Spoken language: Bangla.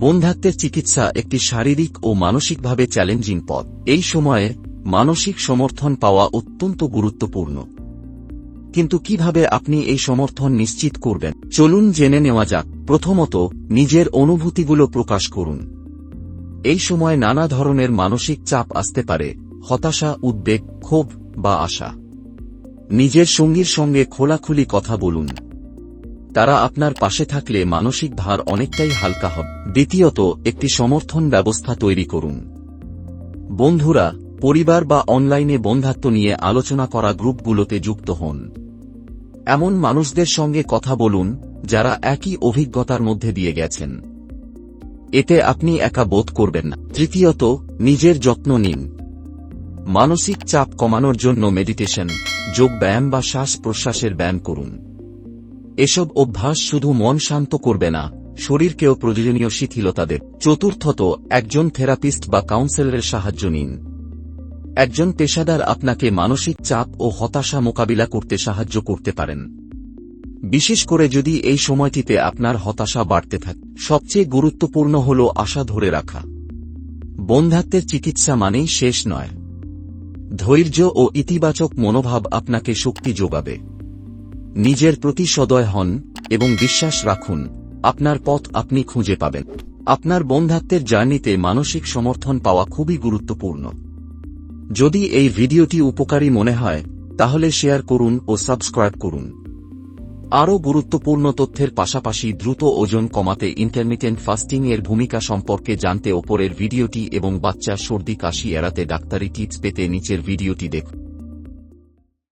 বন্ধাত্বের চিকিৎসা একটি শারীরিক ও মানসিকভাবে চ্যালেঞ্জিং পথ। এই সময়ে মানসিক সমর্থন পাওয়া অত্যন্ত গুরুত্বপূর্ণ। কিন্তু কীভাবে আপনি এই সমর্থন নিশ্চিত করবেন? চলুন জেনে নেওয়া যাক। প্রথমত, নিজের অনুভূতিগুলো প্রকাশ করুন। এই সময় নানা ধরনের মানসিক চাপ আসতে পারে, হতাশা, উদ্বেগ, ক্ষোভ বা আশা। নিজের সঙ্গীর সঙ্গে খোলাখুলি কথা বলুন। তারা আপনার পাশে থাকলে মানসিক ভার অনেকটাই হালকা হবে। দ্বিতীয়ত, একটি সমর্থন ব্যবস্থা তৈরি করুন। বন্ধুরা, পরিবার বা অনলাইনে বন্ধাত্ব নিয়ে আলোচনা করা গ্রুপগুলোতে যুক্ত হন। এমন মানুষদের সঙ্গে কথা বলুন, যারা একই অভিজ্ঞতার মধ্যে দিয়ে গেছেন। এতে আপনি একা বোধ করবেন না। তৃতীয়ত, নিজের যত্ন নিন। মানসিক চাপ কমানোর জন্য মেডিটেশন যোগ ব্যায়াম বা শ্বাস প্রশ্বাসের ব্যায়াম করুন। এসব অভ্যাস শুধু মন শান্ত করবে না, শরীরকেও প্রয়োজনীয় শিথিলতা দেব চতুর্থত, একজন থেরাপিস্ট বা কাউন্সেলরের সাহায্য নিন। একজন পেশাদার আপনাকে মানসিক চাপ ও হতাশা মোকাবিলা করতে সাহায্য করতে পারেন। বিশেষ করে যদি এই সময়টিতে আপনার হতাশা বাড়তে থাকে, সবচেয়ে গুরুত্বপূর্ণ হল আশা ধরে রাখা। বন্ধাত্বের চিকিৎসা মানেই শেষ নয়। ধৈর্য ও ইতিবাচক মনোভাব আপনাকে শক্তি যোগাবে। নিজের প্রতি সদয় হন এবং বিশ্বাস রাখুন, আপনার পথ আপনি খুঁজে পাবেন। আপনার বন্ধাত্বের জার্নিতে মানসিক সমর্থন পাওয়া খুবই গুরুত্বপূর্ণ। যদি এই ভিডিওটি উপকারী মনে হয়, তাহলে শেয়ার করুন ও সাবস্ক্রাইব করুন। আরও গুরুত্বপূর্ণ তথ্যের পাশাপাশি দ্রুত ওজন কমাতে ইন্টারমিটেন্ট ফাস্টিং এর ভূমিকা সম্পর্কে জানতে ওপরের ভিডিওটি এবং বাচ্চা সর্দি কাশি এড়াতে ডাক্তারি টিপস পেতে নিচের ভিডিওটি দেখুন।